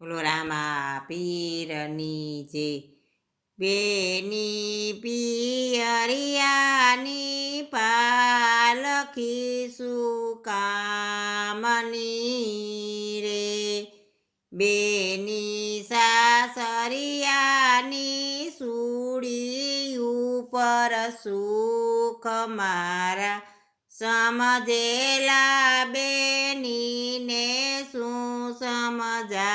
બોલો રામા પીરની જે બેની પિયરિયાની પાલખી સુકામની રે બેની સાસરિયાની સુડી ઉપર સુખ મારા સમજેલા બેનીને શું સમજાવવું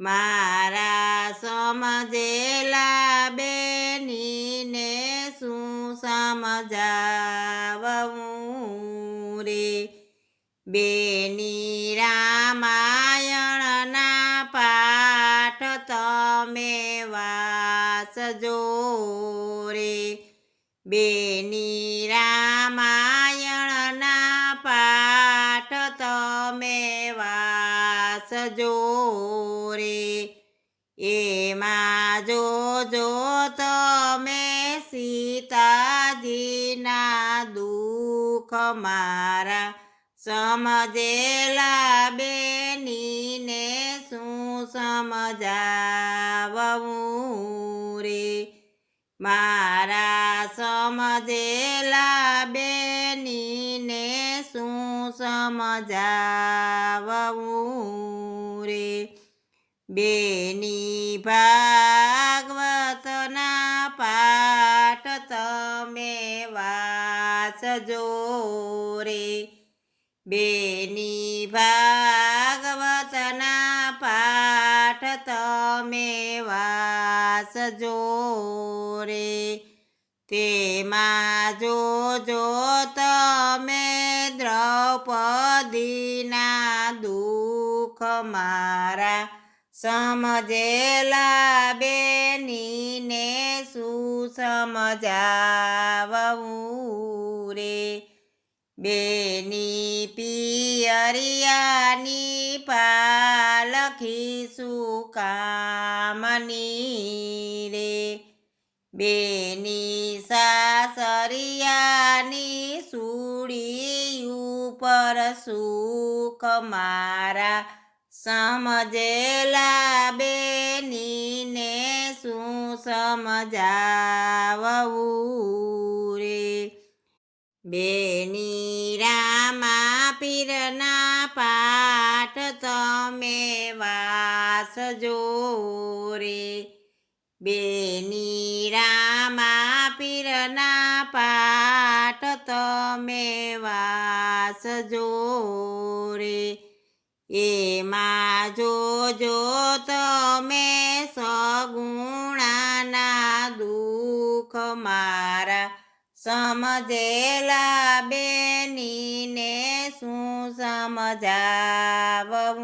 મારા સમજેલા બેનીને શું સમજાવું રે? બેની રામાયણના પાઠ તમે વાસજો રે. બેની રામાયણના વાસજો રે એમાં જોજો તમે સીતાજીના દુઃખ મારા સમજેલા બેનીને શું સમજાવવું રે? મારા સમજેલા બેનીને શું સમજાવવું રે બેની ભાગવતના પાઠ તમે વાંચજો રે. બેની ભાગવતના પાઠ તમે વાંચજો રે. તેમાં જોજો તમે દ્રૌપદીના દુઃખ મારા સમજેલા બેનીને શું સમજાવવું રે. બેની પિયરિયાની પાલખી સુકામની રે. બેની સાસરિયાની સુડી ઉપર સુખ મારા સમજેલા બેનીને શું સમજાવવું રે બેની રામા પીરના પાઠ તમે વાસજો રે બેની રામા પીરના પાઠ તમે વાસજો રે એમાં જોજો તમે સગુણાના દુઃખ મારા સમજેલા બેનીને શું સમજાવવું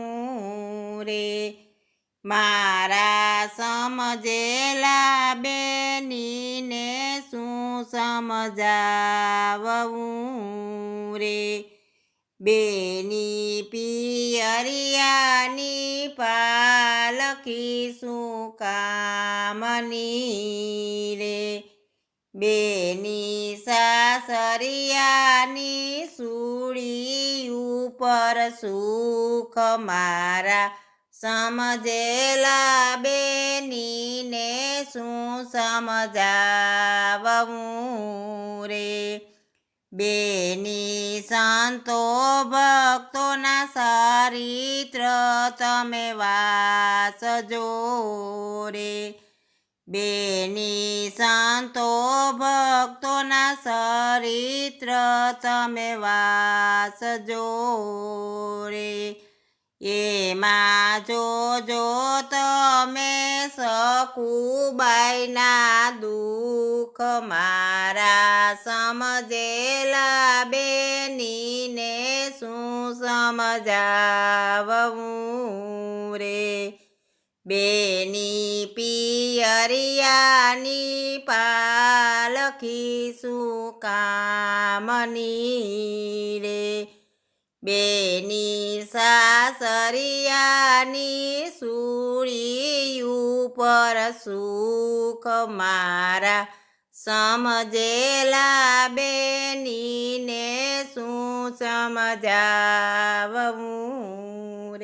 રે? મારા સમજેલા બેનીને શું સમજાવવું રે? બેની પિયરિયાની પાલખી શું કામની રે? બેની સાસરિયાની સુડી ઉપર સુખ મારા સમજેલા બેનીને શું સમજાવું રે? બેની સંતો ભક્તોના ચરિત્ર તમે વાસજો રે. બેની સંતો ભક્તોના ચરિત્ર તમે વાસજો રે. એમાં જોજો તમે સકુબાઈના દુઃખ મારા સમજેલા બેનીને શું સમજાવવું રે? બેની પિયરિયાની પાલખી શું કામની રે? બેની સાસરિયાની સુરી ઉપર સુખ મારા સમજેલા બેનીને શું સમજાવવું?